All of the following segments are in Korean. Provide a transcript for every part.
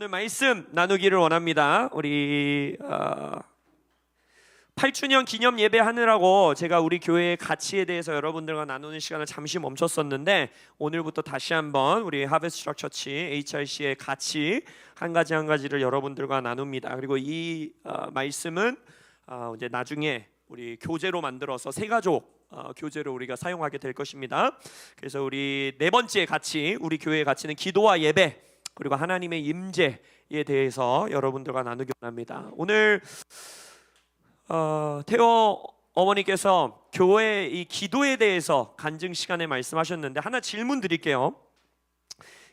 오늘 말씀 나누기를 원합니다. 우리 어, 8주년 기념 예배 하느라고 제가 우리 교회의 가치에 대해서 여러분들과 나누는 시간을 잠시 멈췄었는데 오늘부터 다시 한번 우리 하베스트 트럭 처치 HRC의 가치 한 가지 한 가지를 여러분들과 나눕니다. 그리고 이 어, 말씀은 어, 이제 나중에 우리 교재로 만들어서 세 가족 어, 교재로 우리가 사용하게 될 것입니다. 그래서 우리 네 번째 가치, 우리 교회의 가치는 기도와 예배 그리고 하나님의 임재에 대해서 여러분들과 나누기 원합니다. 오늘 어, 태호 어머니께서 교회 이 기도에 대해서 간증 시간에 말씀하셨는데 하나 질문 드릴게요.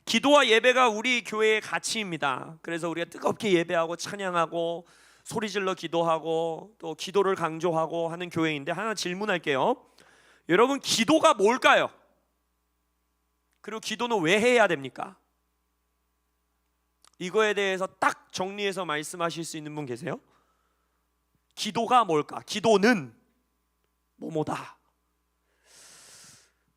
기도와 예배가 우리 교회의 가치입니다. 그래서 우리가 뜨겁게 예배하고 찬양하고 소리질러 기도하고 또 기도를 강조하고 하는 교회인데 하나 질문할게요. 여러분 기도가 뭘까요? 그리고 기도는 왜 해야 됩니까? 이거에 대해서 딱 정리해서 말씀하실 수 있는 분 계세요? 기도가 뭘까? 기도는 뭐뭐다.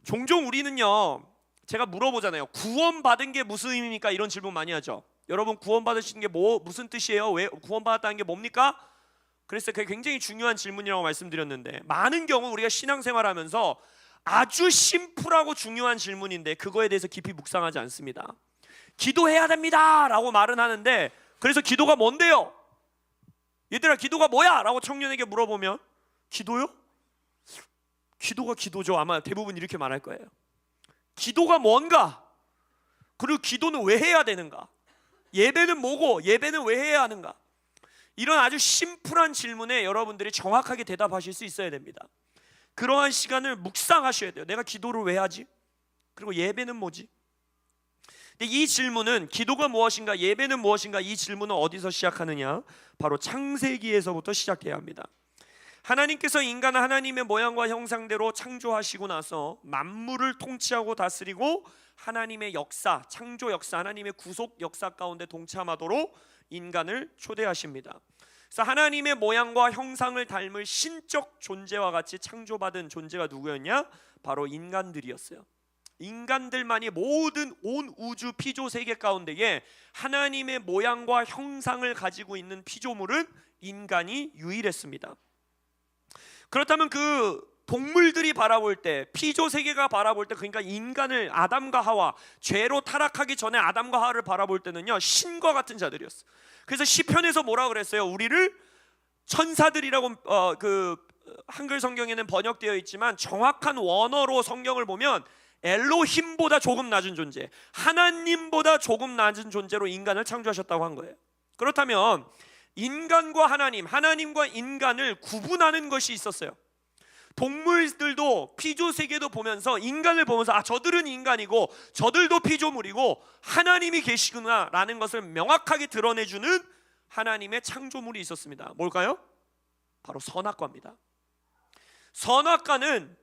종종 우리는요, 제가 물어보잖아요. 구원받은 게 무슨 의미입니까? 이런 질문 많이 하죠. 여러분 구원받으신 게뭐 무슨 뜻이에요? 왜 구원받았다는 게 뭡니까? 그래서 그게 굉장히 중요한 질문이라고 말씀드렸는데 많은 경우 우리가 신앙생활하면서 아주 심플하고 중요한 질문인데 그거에 대해서 깊이 묵상하지 않습니다. 기도해야 됩니다 라고 말은 하는데 그래서 기도가 뭔데요? 얘들아 기도가 뭐야? 라고 청년에게 물어보면 기도요? 기도가 기도죠. 아마 대부분 이렇게 말할 거예요. 기도가 뭔가? 그리고 기도는 왜 해야 되는가? 예배는 뭐고 예배는 왜 해야 하는가? 이런 아주 심플한 질문에 여러분들이 정확하게 대답하실 수 있어야 됩니다. 그러한 시간을 묵상하셔야 돼요. 내가 기도를 왜 하지? 그리고 예배는 뭐지? 이 질문은 기도가 무엇인가, 예배는 무엇인가 이 질문은 어디서 시작하느냐? 바로 창세기에서부터 시작해야 합니다. 하나님께서 인간을 하나님의 모양과 형상대로 창조하시고 나서 만물을 통치하고 다스리고 하나님의 역사, 창조 역사, 하나님의 구속 역사 가운데 동참하도록 인간을 초대하십니다. 그래서 하나님의 모양과 형상을 닮을 신적 존재와 같이 창조받은 존재가 누구였냐? 바로 인간들이었어요. 인간들만이 모든 온 우주 피조 세계 가운데에 하나님의 모양과 형상을 가지고 있는 피조물은 인간이 유일했습니다. 그렇다면 그 동물들이 바라볼 때 피조 세계가 바라볼 때 그러니까 인간을 아담과 하와 죄로 타락하기 전에 아담과 하와를 바라볼 때는요 신과 같은 자들이었어. 그래서 시편에서 뭐라 그랬어요? 우리를 천사들이라고 어, 그 한글 성경에는 번역되어 있지만 정확한 원어로 성경을 보면 엘로힘보다 조금 낮은 존재, 하나님보다 조금 낮은 존재로 인간을 창조하셨다고 한 거예요. 그렇다면 인간과 하나님, 하나님과 인간을 구분하는 것이 있었어요. 동물들도 피조 세계도 보면서 인간을 보면서 아 저들은 인간이고 저들도 피조물이고 하나님이 계시구나라는 것을 명확하게 드러내주는 하나님의 창조물이 있었습니다. 뭘까요? 바로 선악과입니다. 선악과는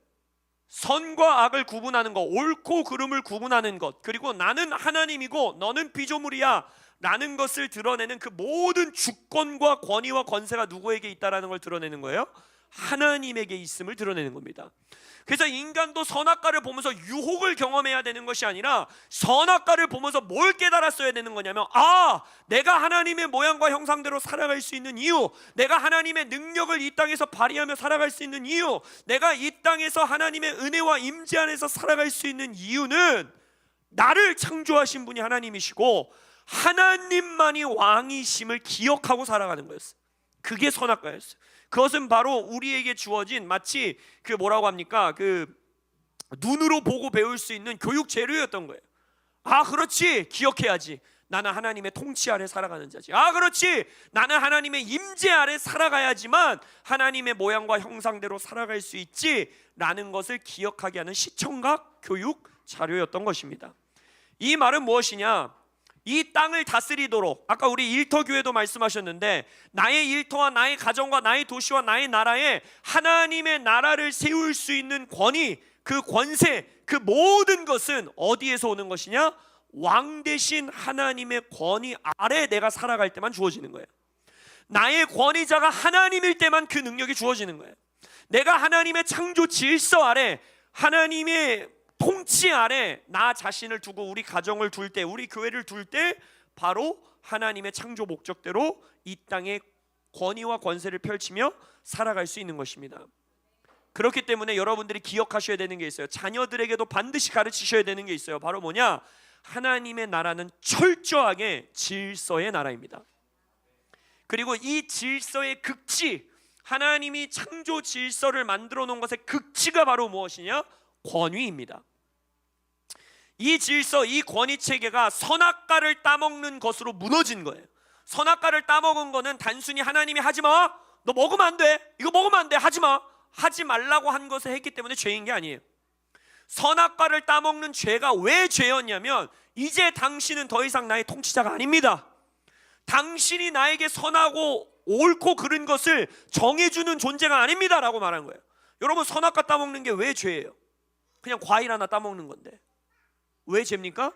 선과 악을 구분하는 것, 옳고 그름을 구분하는 것, 그리고 나는 하나님이고 너는 피조물이야 라는 것을 드러내는 그 모든 주권과 권위와 권세가 누구에게 있다라는 걸 드러내는 거예요. 하나님에게 있음을 드러내는 겁니다. 그래서 인간도 선악과를 보면서 유혹을 경험해야 되는 것이 아니라 선악과를 보면서 뭘 깨달았어야 되는 거냐면 아 내가 하나님의 모양과 형상대로 살아갈 수 있는 이유 내가 하나님의 능력을 이 땅에서 발휘하며 살아갈 수 있는 이유 내가 이 땅에서 하나님의 은혜와 임재 안에서 살아갈 수 있는 이유는 나를 창조하신 분이 하나님이시고 하나님만이 왕이심을 기억하고 살아가는 거였어요 그게 선악과였어요 그것은 바로 우리에게 주어진 마치 그 뭐라고 합니까? 그 눈으로 보고 배울 수 있는 교육 재료였던 거예요. 아, 그렇지. 기억해야지. 나는 하나님의 통치 아래 살아가는 자지. 아, 그렇지. 나는 하나님의 임재 아래 살아가야지만 하나님의 모양과 형상대로 살아갈 수 있지라는 것을 기억하게 하는 시청각 교육 자료였던 것입니다. 이 말은 무엇이냐? 이 땅을 다스리도록 아까 우리 일터 교회도 말씀하셨는데 나의 일터와 나의 가정과 나의 도시와 나의 나라에 하나님의 나라를 세울 수 있는 권위 그 권세 그 모든 것은 어디에서 오는 것이냐? 왕 대신 하나님의 권위 아래 내가 살아갈 때만 주어지는 거예요. 나의 권위자가 하나님일 때만 그 능력이 주어지는 거예요. 내가 하나님의 창조 질서 아래 하나님의 통치 아래 나 자신을 두고 우리 가정을 둘 때, 우리 교회를 둘 때 바로 하나님의 창조 목적대로 이 땅에 권위와 권세를 펼치며 살아갈 수 있는 것입니다. 그렇기 때문에 여러분들이 기억하셔야 되는 게 있어요. 자녀들에게도 반드시 가르치셔야 되는 게 있어요. 바로 뭐냐? 하나님의 나라는 철저하게 질서의 나라입니다. 그리고 이 질서의 극치, 하나님이 창조 질서를 만들어 놓은 것의 극치가 바로 무엇이냐? 권위입니다. 이 질서, 이 권위 체계가 선악과를 따먹는 것으로 무너진 거예요. 선악과를 따먹은 거는 단순히 하나님이 하지 마. 너 먹으면 안 돼. 이거 먹으면 안 돼. 하지 마. 하지 말라고 한 것을 했기 때문에 죄인 게 아니에요. 선악과를 따먹는 죄가 왜 죄였냐면 이제 당신은 더 이상 나의 통치자가 아닙니다. 당신이 나에게 선하고 옳고 그른 것을 정해주는 존재가 아닙니다라고 말한 거예요. 여러분 선악과 따먹는 게 왜 죄예요? 그냥 과일 하나 따먹는 건데 왜 죄입니까?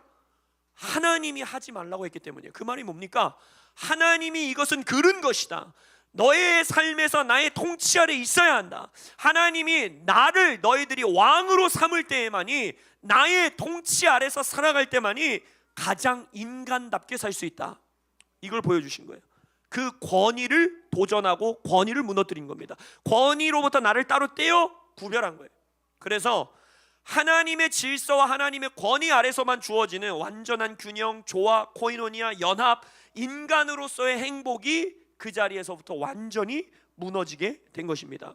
하나님이 하지 말라고 했기 때문이에요. 그 말이 뭡니까? 하나님이 이것은 그른 것이다. 너의 삶에서 나의 통치 아래 있어야 한다. 하나님이 나를 너희들이 왕으로 삼을 때에만이 나의 통치 아래서 살아갈 때만이 가장 인간답게 살 수 있다. 이걸 보여주신 거예요. 그 권위를 도전하고 권위를 무너뜨린 겁니다. 권위로부터 나를 따로 떼어 구별한 거예요. 그래서 하나님의 질서와 하나님의 권위 아래서만 주어지는 완전한 균형, 조화, 코이노니아, 연합, 인간으로서의 행복이 그 자리에서부터 완전히 무너지게 된 것입니다.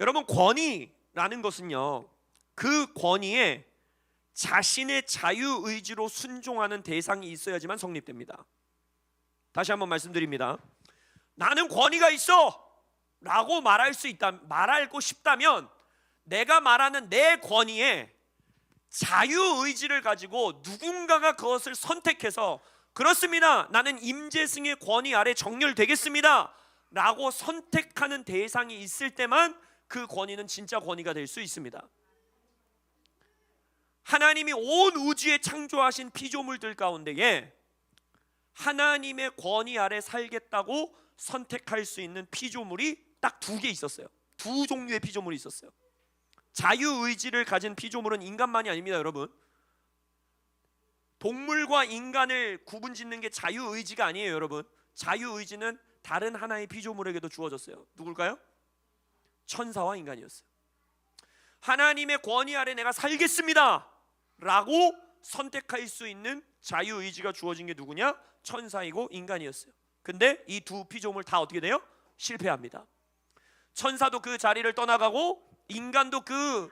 여러분 권위라는 것은요. 그 권위에 자신의 자유 의지로 순종하는 대상이 있어야지만 성립됩니다. 다시 한번 말씀드립니다. 나는 권위가 있어 라고 말할 수 있다 말하고 싶다면 내가 말하는 내 권위에 자유 의지를 가지고 누군가가 그것을 선택해서 그렇습니다. 나는 임재승의 권위 아래 정렬되겠습니다. 라고 선택하는 대상이 있을 때만 그 권위는 진짜 권위가 될 수 있습니다. 하나님이 온 우주에 창조하신 피조물들 가운데에 하나님의 권위 아래 살겠다고 선택할 수 있는 피조물이 딱 두 개 있었어요. 두 종류의 피조물이 있었어요. 자유 의지를 가진 피조물은 인간만이 아닙니다, 여러분. 동물과 인간을 구분 짓는 게 자유 의지가 아니에요, 여러분. 자유 의지는 다른 하나의 피조물에게도 주어졌어요. 누굴까요? 천사와 인간이었어요. 하나님의 권위 아래 내가 살겠습니다. 라고 선택할 수 있는 자유 의지가 주어진 게 누구냐? 천사이고 인간이었어요. 근데 이 두 피조물 다 어떻게 돼요? 실패합니다. 천사도 그 자리를 떠나가고 인간도 그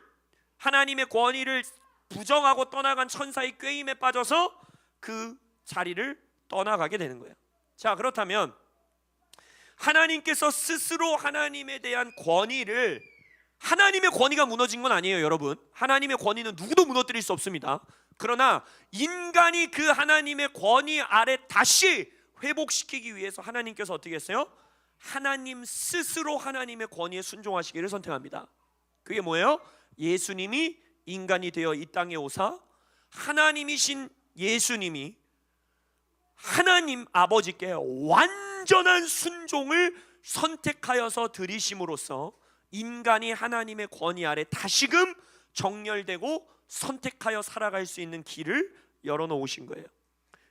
하나님의 권위를 부정하고 떠나간 천사의 꾀임에 빠져서 그 자리를 떠나가게 되는 거예요. 자, 그렇다면 하나님께서 스스로 하나님에 대한 권위를 하나님의 권위가 무너진 건 아니에요, 여러분. 하나님의 권위는 누구도 무너뜨릴 수 없습니다. 그러나 인간이 그 하나님의 권위 아래 다시 회복시키기 위해서 하나님께서 어떻게 했어요? 하나님 스스로 하나님의 권위에 순종하시기를 선택합니다. 그게 뭐예요? 예수님이 인간이 되어 이 땅에 오사 하나님이신 예수님이 하나님 아버지께 완전한 순종을 선택하여서 드리심으로써 인간이 하나님의 권위 아래 다시금 정렬되고 선택하여 살아갈 수 있는 길을 열어놓으신 거예요.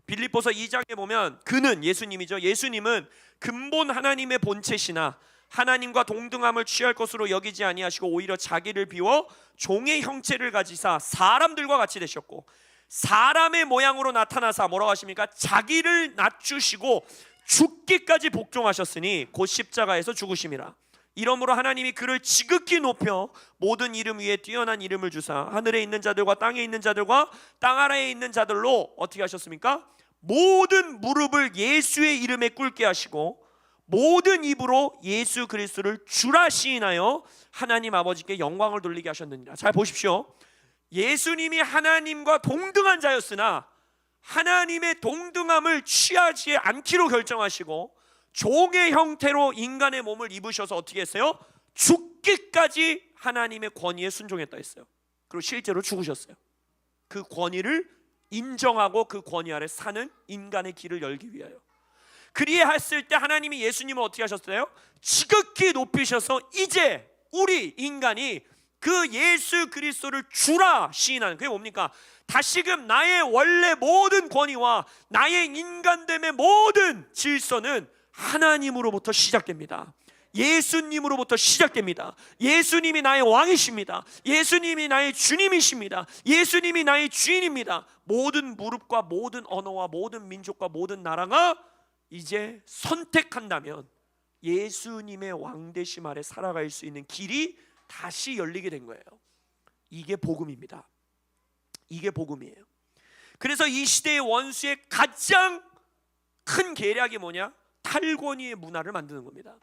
빌립보서 2장에 보면 그는 예수님이죠. 예수님은 근본 하나님의 본체시나 하나님과 동등함을 취할 것으로 여기지 아니하시고 오히려 자기를 비워 종의 형체를 가지사 사람들과 같이 되셨고 사람의 모양으로 나타나사 뭐라고 하십니까? 자기를 낮추시고 죽기까지 복종하셨으니 곧 십자가에서 죽으심이라. 이러므로 하나님이 그를 지극히 높여 모든 이름 위에 뛰어난 이름을 주사 하늘에 있는 자들과 땅에 있는 자들과 땅 아래에 있는 자들로 어떻게 하셨습니까? 모든 무릎을 예수의 이름에 꿇게 하시고 모든 입으로 예수 그리스도를 주라 시인하여 하나님 아버지께 영광을 돌리게 하셨느니라. 잘 보십시오. 예수님이 하나님과 동등한 자였으나 하나님의 동등함을 취하지 않기로 결정하시고 종의 형태로 인간의 몸을 입으셔서 어떻게 했어요? 죽기까지 하나님의 권위에 순종했다 했어요. 그리고 실제로 죽으셨어요. 그 권위를 인정하고 그 권위 아래 사는 인간의 길을 열기 위하여. 그리했을 때 하나님이 예수님을 어떻게 하셨어요? 지극히 높이셔서 이제 우리 인간이 그 예수 그리스도를 주라 시인하는 그게 뭡니까? 다시금 나의 원래 모든 권위와 나의 인간됨의 모든 질서는 하나님으로부터 시작됩니다. 예수님으로부터 시작됩니다. 예수님이 나의 왕이십니다. 예수님이 나의 주님이십니다. 예수님이 나의 주인입니다. 모든 무릎과 모든 언어와 모든 민족과 모든 나라가 이제 선택한다면 예수님의 왕되심 아래 살아갈 수 있는 길이 다시 열리게 된 거예요. 이게 복음입니다. 이게 복음이에요. 그래서 이 시대의 원수의 가장 큰 계략이 뭐냐? 탈권위의 문화를 만드는 겁니다.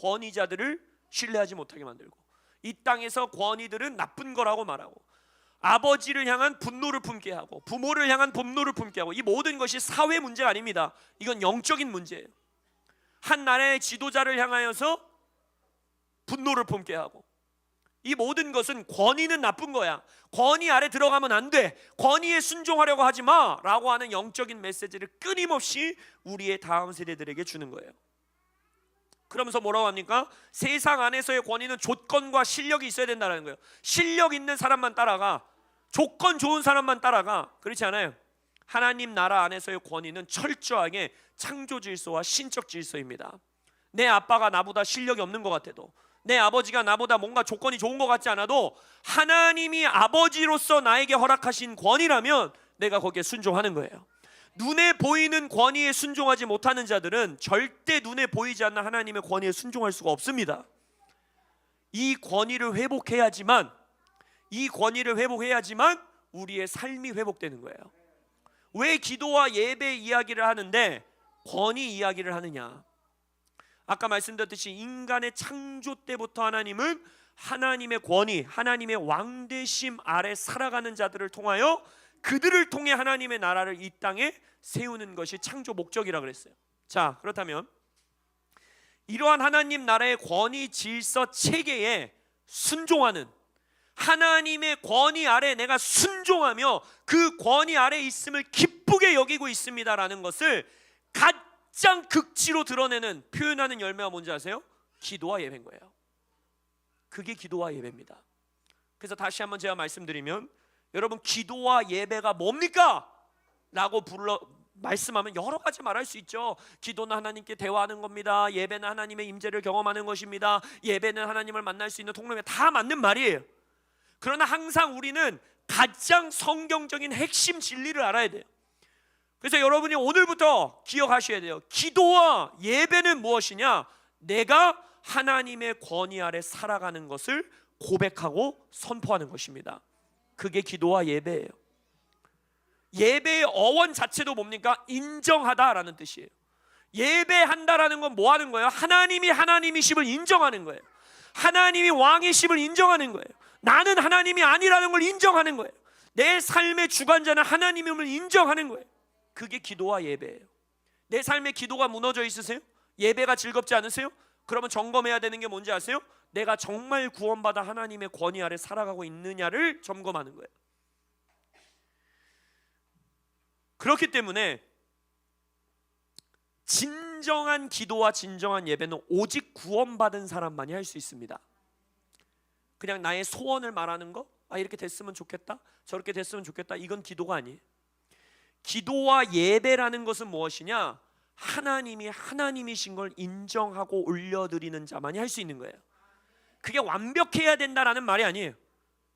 권위자들을 신뢰하지 못하게 만들고 이 땅에서 권위들은 나쁜 거라고 말하고 아버지를 향한 분노를 품게 하고 부모를 향한 분노를 품게 하고 이 모든 것이 사회 문제가 아닙니다. 이건 영적인 문제예요. 한 나라의 지도자를 향하여서 분노를 품게 하고 이 모든 것은 권위는 나쁜 거야. 권위 아래 들어가면 안 돼. 권위에 순종하려고 하지 마. 라고 하는 영적인 메시지를 끊임없이 우리의 다음 세대들에게 주는 거예요. 그러면서 뭐라고 합니까? 세상 안에서의 권위는 조건과 실력이 있어야 된다는 거예요. 실력 있는 사람만 따라가. 조건 좋은 사람만 따라가. 그렇지 않아요. 하나님 나라 안에서의 권위는 철저하게 창조 질서와 신적 질서입니다. 내 아빠가 나보다 실력이 없는 것 같아도 내 아버지가 나보다 뭔가 조건이 좋은 것 같지 않아도 하나님이 아버지로서 나에게 허락하신 권위라면 내가 거기에 순종하는 거예요. 눈에 보이는 권위에 순종하지 못하는 자들은 절대 눈에 보이지 않는 하나님의 권위에 순종할 수가 없습니다. 이 권위를 회복해야지만 이 권위를 회복해야지만 우리의 삶이 회복되는 거예요. 왜 기도와 예배 이야기를 하는데 권위 이야기를 하느냐? 아까 말씀드렸듯이 인간의 창조 때부터 하나님은 하나님의 권위, 하나님의 왕대심 아래 살아가는 자들을 통하여 그들을 통해 하나님의 나라를 이 땅에 세우는 것이 창조 목적이라 그랬어요. 자, 그렇다면 이러한 하나님 나라의 권위 질서 체계에 순종하는 하나님의 권위 아래 내가 순종하며 그 권위 아래 있음을 기쁘게 여기고 있습니다라는 것을 가장 극치로 드러내는 표현하는 열매가 뭔지 아세요? 기도와 예배인 거예요. 그게 기도와 예배입니다. 그래서 다시 한번 제가 말씀드리면 여러분 기도와 예배가 뭡니까? 라고 불러 말씀하면 여러 가지 말할 수 있죠. 기도는 하나님께 대화하는 겁니다. 예배는 하나님의 임재를 경험하는 것입니다. 예배는 하나님을 만날 수 있는 통로에 다 맞는 말이에요. 그러나 항상 우리는 가장 성경적인 핵심 진리를 알아야 돼요. 그래서 여러분이 오늘부터 기억하셔야 돼요. 기도와 예배는 무엇이냐? 내가 하나님의 권위 아래 살아가는 것을 고백하고 선포하는 것입니다. 그게 기도와 예배예요. 예배의 어원 자체도 뭡니까? 인정하다라는 뜻이에요. 예배한다라는 건 뭐 하는 거예요? 하나님이 하나님이심을 인정하는 거예요. 하나님이 왕이심을 인정하는 거예요. 나는 하나님이 아니라는 걸 인정하는 거예요. 내 삶의 주관자는 하나님임을 인정하는 거예요. 그게 기도와 예배예요. 내 삶의 기도가 무너져 있으세요? 예배가 즐겁지 않으세요? 그러면 점검해야 되는 게 뭔지 아세요? 내가 정말 구원받아 하나님의 권위 아래 살아가고 있느냐를 점검하는 거예요. 그렇기 때문에 진정한 기도와 진정한 예배는 오직 구원받은 사람만이 할 수 있습니다. 그냥 나의 소원을 말하는 거, 아 이렇게 됐으면 좋겠다, 저렇게 됐으면 좋겠다, 이건 기도가 아니에요. 기도와 예배라는 것은 무엇이냐? 하나님이 하나님이신 걸 인정하고 올려드리는 자만이 할 수 있는 거예요. 그게 완벽해야 된다라는 말이 아니에요.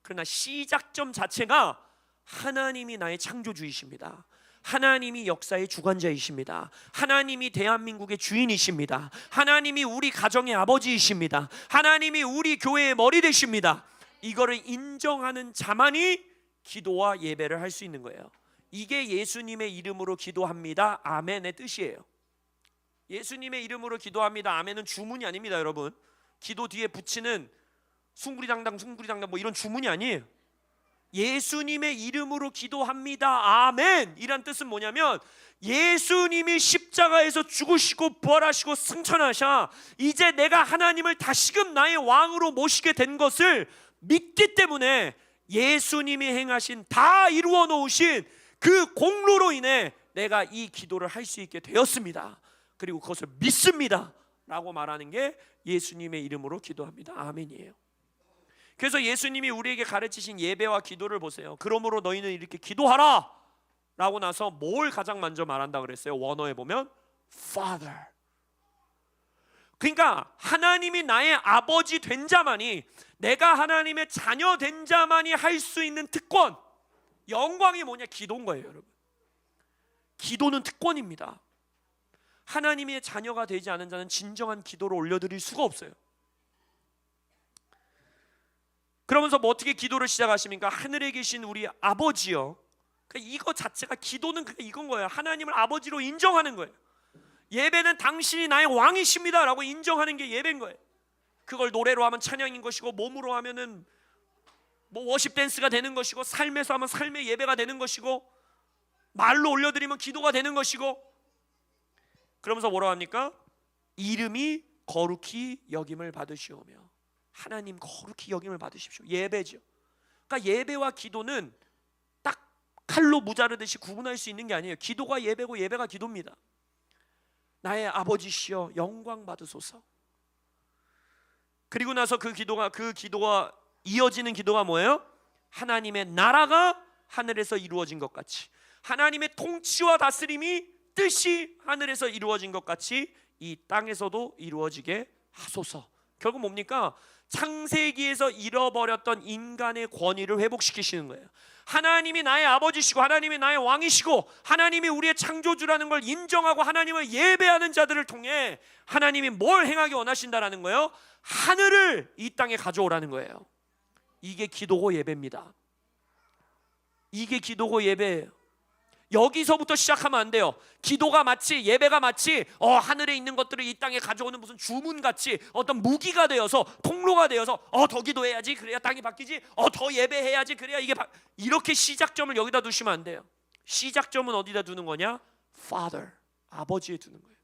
그러나 시작점 자체가 하나님이 나의 창조주이십니다. 하나님이 역사의 주관자이십니다. 하나님이 대한민국의 주인이십니다. 하나님이 우리 가정의 아버지이십니다. 하나님이 우리 교회의 머리 되십니다. 이거를 인정하는 자만이 기도와 예배를 할 수 있는 거예요. 이게 예수님의 이름으로 기도합니다. 아멘의 뜻이에요. 예수님의 이름으로 기도합니다. 아멘은 주문이 아닙니다, 여러분. 기도 뒤에 붙이는 숭구리당당 숭구리당당 뭐 이런 주문이 아니에요. 예수님의 이름으로 기도합니다. 아멘. 이란 뜻은 뭐냐면 예수님이 십자가에서 죽으시고 부활하시고 승천하셔 이제 내가 하나님을 다시금 나의 왕으로 모시게 된 것을 믿기 때문에 예수님이 행하신 다 이루어 놓으신 그 공로로 인해 내가 이 기도를 할 수 있게 되었습니다. 그리고 그것을 믿습니다. 라고 말하는 게 예수님의 이름으로 기도합니다. 아멘이에요. 그래서 예수님이 우리에게 가르치신 예배와 기도를 보세요. 그러므로 너희는 이렇게 기도하라. 라고 나서 뭘 가장 먼저 말한다 그랬어요? 원어에 보면 Father. 그러니까 하나님이 나의 아버지 된 자만이 내가 하나님의 자녀 된 자만이 할 수 있는 특권, 영광이 뭐냐? 기도인 거예요, 여러분. 기도는 특권입니다. 하나님의 자녀가 되지 않은 자는 진정한 기도를 올려드릴 수가 없어요. 그러면서 뭐 어떻게 기도를 시작하십니까? 하늘에 계신 우리 아버지요. 그러니까 이거 자체가 기도는 그냥 이건 거예요. 하나님을 아버지로 인정하는 거예요. 예배는 당신이 나의 왕이십니다라고 인정하는 게 예배인 거예요. 그걸 노래로 하면 찬양인 것이고 몸으로 하면은 뭐 워십 댄스가 되는 것이고 삶에서 하면 삶의 예배가 되는 것이고 말로 올려드리면 기도가 되는 것이고 그러면서 뭐라고 합니까? 이름이 거룩히 여김을 받으시오며 하나님 거룩히 여김을 받으십시오. 예배죠. 그러니까 예배와 기도는 딱 칼로 무자르듯이 구분할 수 있는 게 아니에요. 기도가 예배고 예배가 기도입니다. 나의 아버지시여 영광 받으소서. 그리고 나서 그 기도가 그 기도가 이어지는 기도가 뭐예요? 하나님의 나라가 하늘에서 이루어진 것 같이 하나님의 통치와 다스림이 뜻이 하늘에서 이루어진 것 같이 이 땅에서도 이루어지게 하소서. 결국 뭡니까? 창세기에서 잃어버렸던 인간의 권위를 회복시키시는 거예요. 하나님이 나의 아버지시고 하나님이 나의 왕이시고 하나님이 우리의 창조주라는 걸 인정하고 하나님을 예배하는 자들을 통해 하나님이 뭘 행하기 원하신다라는 거예요. 하늘을 이 땅에 가져오라는 거예요. 이게 기도고 예배입니다. 이게 기도고 예배예요. 여기서부터 시작하면 안 돼요. 기도가 마치 예배가 마치 어, 하늘에 있는 것들을 이 땅에 가져오는 무슨 주문 같이 어떤 무기가 되어서 통로가 되어서 어, 더 기도해야지 그래야 땅이 바뀌지. 어, 더 예배해야지 그래야 이게 바... 이렇게 시작점을 여기다 두시면 안 돼요. 시작점은 어디다 두는 거냐? Father 아버지에 두는 거예요.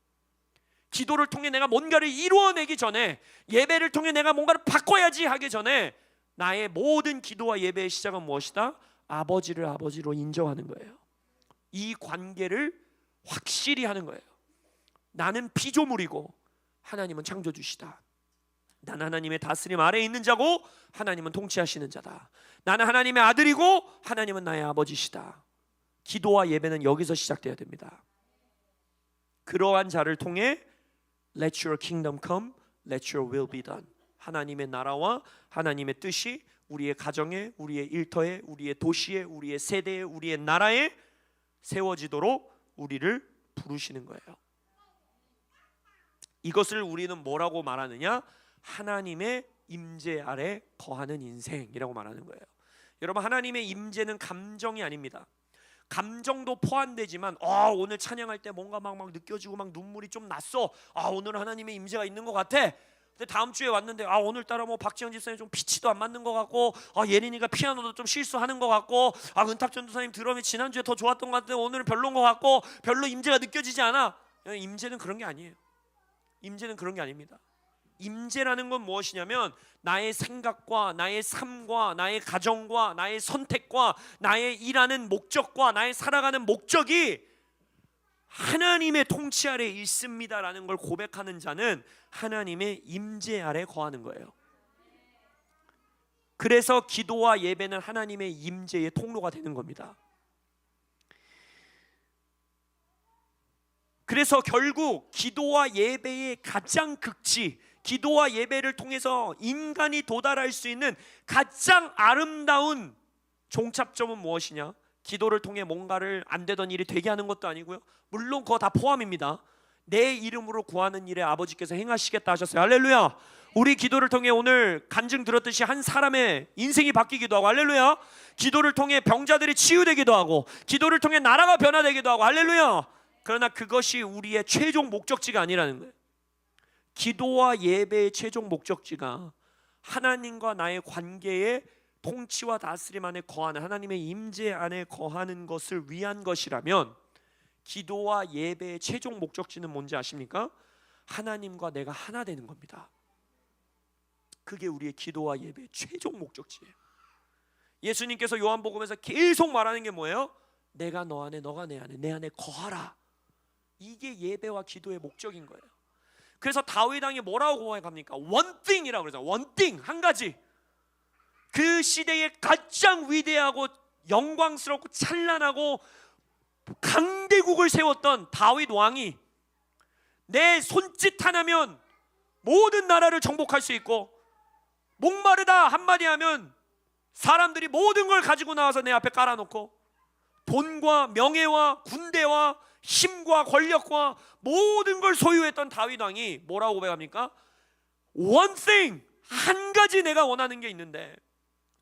기도를 통해 내가 뭔가를 이루어내기 전에 예배를 통해 내가 뭔가를 바꿔야지 하기 전에 나의 모든 기도와 예배의 시작은 무엇이다? 아버지를 아버지로 인정하는 거예요. 이 관계를 확실히 하는 거예요. 나는 피조물이고 하나님은 창조주시다. 나는 하나님의 다스림 아래에 있는 자고 하나님은 통치하시는 자다. 나는 하나님의 아들이고 하나님은 나의 아버지시다. 기도와 예배는 여기서 시작돼야 됩니다. 그러한 자를 통해 Let your kingdom come, let your will be done. 하나님의 나라와 하나님의 뜻이 우리의 가정에, 우리의 일터에, 우리의 도시에, 우리의 세대에, 우리의 나라에 세워지도록 우리를 부르시는 거예요. 이것을 우리는 뭐라고 말하느냐? 하나님의 임재 아래 거하는 인생이라고 말하는 거예요. 여러분 하나님의 임재는 감정이 아닙니다. 감정도 포함되지만 아 오늘 찬양할 때 뭔가 막, 막 느껴지고 막 눈물이 좀 났어. 아 오늘 하나님의 임재가 있는 것 같아. 근데 다음 주에 왔는데 아 오늘따라 뭐 박지영 집사님 좀 피치도 안 맞는 것 같고 아 예린이가 피아노도 좀 실수하는 것 같고 아 은탑 전도사님 드럼이 지난 주에 더 좋았던 것 같은데 오늘은 별로인 것 같고 별로 임재가 느껴지지 않아. 임재는 그런 게 아니에요. 임재는 그런 게 아닙니다. 임재라는 건 무엇이냐면 나의 생각과 나의 삶과 나의 가정과 나의 선택과 나의 일하는 목적과 나의 살아가는 목적이 하나님의 통치 아래 있습니다라는 걸 고백하는 자는 하나님의 임재 아래 거하는 거예요. 그래서 기도와 예배는 하나님의 임재의 통로가 되는 겁니다. 그래서 결국 기도와 예배의 가장 극치 기도와 예배를 통해서 인간이 도달할 수 있는 가장 아름다운 종착점은 무엇이냐? 기도를 통해 뭔가를 안 되던 일이 되게 하는 것도 아니고요. 물론 그거 다 포함입니다. 내 이름으로 구하는 일에 아버지께서 행하시겠다 하셨어요. 할렐루야. 우리 기도를 통해 오늘 간증 들었듯이 한 사람의 인생이 바뀌기도 하고 할렐루야. 기도를 통해 병자들이 치유되기도 하고 기도를 통해 나라가 변화되기도 하고 할렐루야. 그러나 그것이 우리의 최종 목적지가 아니라는 거예요. 기도와 예배의 최종 목적지가 하나님과 나의 관계의 통치와 다스림 안에 거하는 하나님의 임재 안에 거하는 것을 위한 것이라면 기도와 예배의 최종 목적지는 뭔지 아십니까? 하나님과 내가 하나 되는 겁니다. 그게 우리의 기도와 예배의 최종 목적지예요. 예수님께서 요한복음에서 계속 말하는 게 뭐예요? 내가 너 안에 너가 내 안에 내 안에 거하라. 이게 예배와 기도의 목적인 거예요. 그래서 다윗 왕이 뭐라고 고백합니까? thing이라고 그러죠. thing 한 가지. 그 시대에 가장 위대하고 영광스럽고 찬란하고 강대국을 세웠던 다윗 왕이 내 손짓 하나면 모든 나라를 정복할 수 있고 목마르다 한마디 하면 사람들이 모든 걸 가지고 나와서 내 앞에 깔아놓고 돈과 명예와 군대와 힘과 권력과 모든 걸 소유했던 다윗 왕이 뭐라고 고백합니까? One thing 한 가지 내가 원하는 게 있는데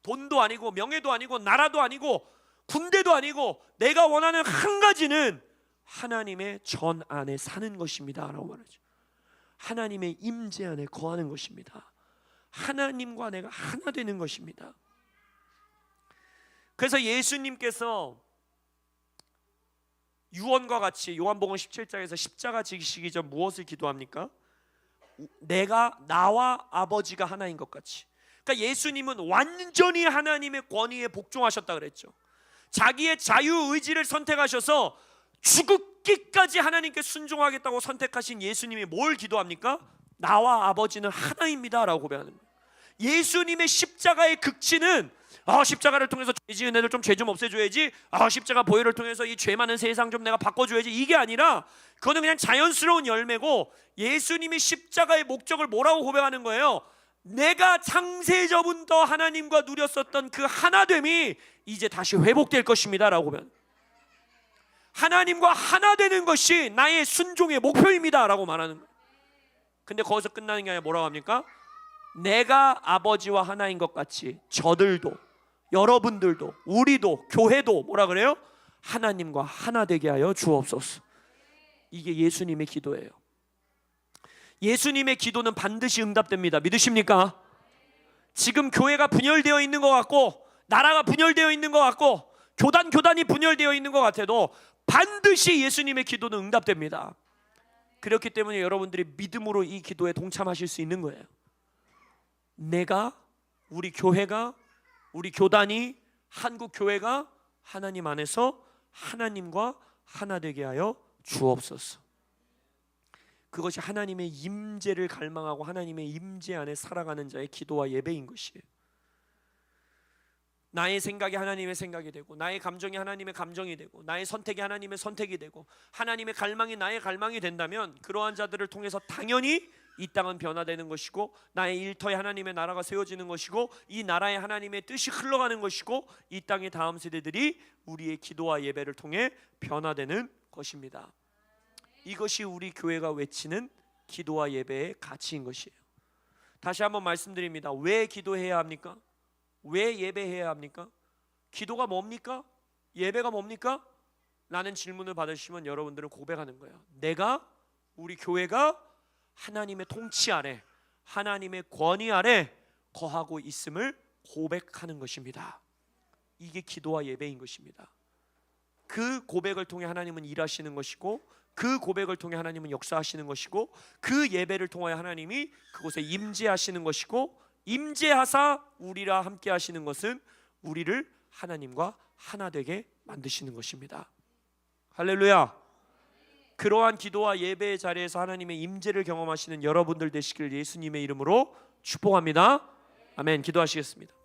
돈도 아니고 명예도 아니고 나라도 아니고 군대도 아니고 내가 원하는 한 가지는 하나님의 전 안에 사는 것입니다라고 말하죠. 하나님의 임재 안에 거하는 것입니다. 하나님과 내가 하나 되는 것입니다. 그래서 예수님께서 유언과 같이 요한복음 17장에서 십자가 지시기 전 무엇을 기도합니까? 내가 나와 아버지가 하나인 것 같이. 그러니까 예수님은 완전히 하나님의 권위에 복종하셨다 그랬죠. 자기의 자유 의지를 선택하셔서 죽기까지 하나님께 순종하겠다고 선택하신 예수님이 뭘 기도합니까? 나와 아버지는 하나입니다라고 고백하는 거예요. 예수님의 십자가의 극치는 아 십자가를 통해서 죄 지은 애들 좀 죄 좀 없애줘야지 아 십자가 보혈을 통해서 이 죄 많은 세상 좀 내가 바꿔줘야지 이게 아니라 그거는 그냥 자연스러운 열매고 예수님이 십자가의 목적을 뭐라고 고백하는 거예요 내가 창세전부터 하나님과 누렸었던 그 하나됨이 이제 다시 회복될 것입니다 라고 보면 하나님과 하나 되는 것이 나의 순종의 목표입니다 라고 말하는 근데 거기서 끝나는 게 아니라 뭐라고 합니까? 내가 아버지와 하나인 것 같이 저들도 여러분들도 우리도 교회도 뭐라 그래요? 하나님과 하나 되게 하여 주옵소서. 이게 예수님의 기도예요. 예수님의 기도는 반드시 응답됩니다. 믿으십니까? 지금 교회가 분열되어 있는 것 같고 나라가 분열되어 있는 것 같고 교단 교단이 분열되어 있는 것 같아도 반드시 예수님의 기도는 응답됩니다. 그렇기 때문에 여러분들이 믿음으로 이 기도에 동참하실 수 있는 거예요. 내가 우리 교회가 우리 교단이 한국 교회가 하나님 안에서 하나님과 하나 되게 하여 주옵소서. 그것이 하나님의 임재를 갈망하고 하나님의 임재 안에 살아가는 자의 기도와 예배인 것이에요. 나의 생각이 하나님의 생각이 되고 나의 감정이 하나님의 감정이 되고 나의 선택이 하나님의 선택이 되고 하나님의 갈망이 나의 갈망이 된다면 그러한 자들을 통해서 당연히 이 땅은 변화되는 것이고 나의 일터에 하나님의 나라가 세워지는 것이고 이 나라에 하나님의 뜻이 흘러가는 것이고 이 땅의 다음 세대들이 우리의 기도와 예배를 통해 변화되는 것입니다. 이것이 우리 교회가 외치는 기도와 예배의 가치인 것이에요. 다시 한번 말씀드립니다. 왜 기도해야 합니까? 왜 예배해야 합니까? 기도가 뭡니까? 예배가 뭡니까? 라는 질문을 받으시면 여러분들은 고백하는 거예요. 내가 우리 교회가 하나님의 통치 아래 하나님의 권위 아래 거하고 있음을 고백하는 것입니다. 이게 기도와 예배인 것입니다. 그 고백을 통해 하나님은 일하시는 것이고 그 고백을 통해 하나님은 역사하시는 것이고 그 예배를 통하여 하나님이 그곳에 임재하시는 것이고 임재하사 우리라 함께 하시는 것은 우리를 하나님과 하나 되게 만드시는 것입니다. 할렐루야. 그러한 기도와 예배의 자리에서 하나님의 임재를 경험하시는 여러분들 되시길 예수님의 이름으로 축복합니다. 아멘. 기도하시겠습니다.